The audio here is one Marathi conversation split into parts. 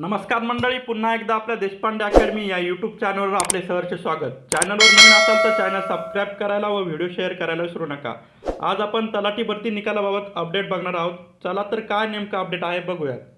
नमस्कार मंडळी पुन्हा एकदा आपल्या देशपांडे अकॅडमी या यूट्यूब चॅनलवर आपले सहर्ष स्वागत. चॅनलवर नवीन असाल तर चॅनल सबस्क्राईब करायला व व्हिडिओ शेअर करायला विसरू नका. आज आपण तलाठी भरती निकालाबाबत अपडेट बघणार आहोत. चला तर काय नेमकं अपडेट आहे बघूयात.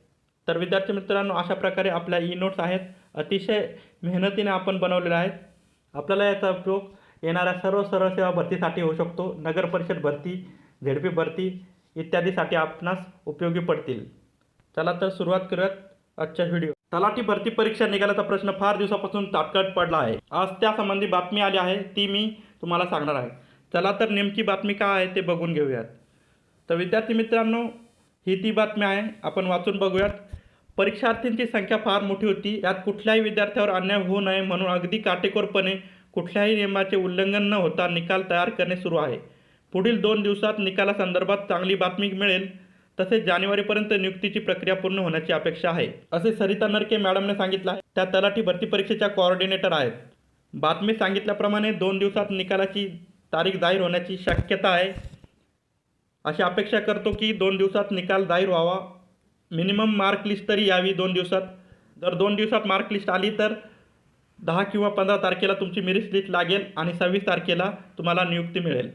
तर विद्यार्थी मित्रांनो अशा प्रकारे आपल्या ई नोट्स आहेत. अतिशय मेहनतीने आपण बनवलेले आहेत. आपल्याला याचा उपयोग येणाऱ्या सर्व सर्व सेवा भरतीसाठी होऊ शकतो. नगर परिषद भरती झेडपी भरती इत्यादीसाठी आपणास उपयोगी पडतील. चला तर सुरुवात करूयात आजच्या व्हिडिओ. तलाठी भरती परीक्षा निघाल्याचा प्रश्न फार दिवसापासून ताटकट पडला आहे. आज त्यासंबंधी बातमी आली आहे ती मी तुम्हाला सांगणार आहे. चला तर नेमकी बातमी काय आहे ते बघून घेऊयात. तर विद्यार्थी मित्रांनो ही ती बातमी आहे. आपण वाचून बघूयात. परीक्षार्थींची संख्या फार मोठी होती. यात कुठल्याही विद्यार्थ्यावर अन्याय होऊ नये म्हणून अगदी काटेकोरपणे कुठल्याही नियमाचे उल्लंघन न होता निकाल तयार करणे सुरू आहे. पुढील दोन दिवसात निकालासंदर्भात चांगली बातमी मिळेल. तसेच जानेवारीपर्यंत नियुक्तीची प्रक्रिया पूर्ण होण्याची अपेक्षा आहे. असे सरिता नरके मॅडमने सांगितलं आहे. त्या तलाठी भरती परीक्षेच्या कोऑर्डिनेटर आहेत. बातमी सांगितल्याप्रमाणे दोन दिवसात निकालाची तारीख जाहीर होण्याची शक्यता आहे. अशी अपेक्षा करतो की दोन दिवसात निकाल जाहीर व्हावा. मिनिमम मार्क लिस्ट तरी यावी दोन दिवसात. जर दोन दिवसात मार्क लिस्ट आली तर दहा किंवा पंधरा तारखेला तुमची मेरिट लिस्ट लागेल आणि सव्वीस तारखेला तुम्हाला नियुक्ती मिळेल.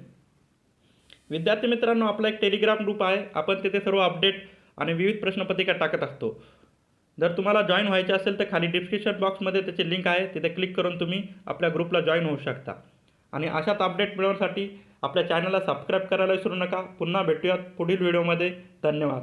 विद्यार्थी मित्रांनो आपला एक टेलिग्राम ग्रुप आहे. आपण तिथे सर्व अपडेट आणि विविध प्रश्नपत्रिका टाकत असतो. जर तुम्हाला जॉईन व्हायचे असेल तर खाली डिस्क्रिप्शन बॉक्समध्ये त्याची लिंक आहे. तिथे क्लिक करून तुम्ही आपल्या ग्रुपला जॉईन होऊ शकता. आणि अशाच अपडेट मिळवण्यासाठी आपल्या चॅनलला सबस्क्राईब करायला विसरू नका. पुन्हा भेटूयात पुढील व्हिडिओमध्ये धन्यवाद.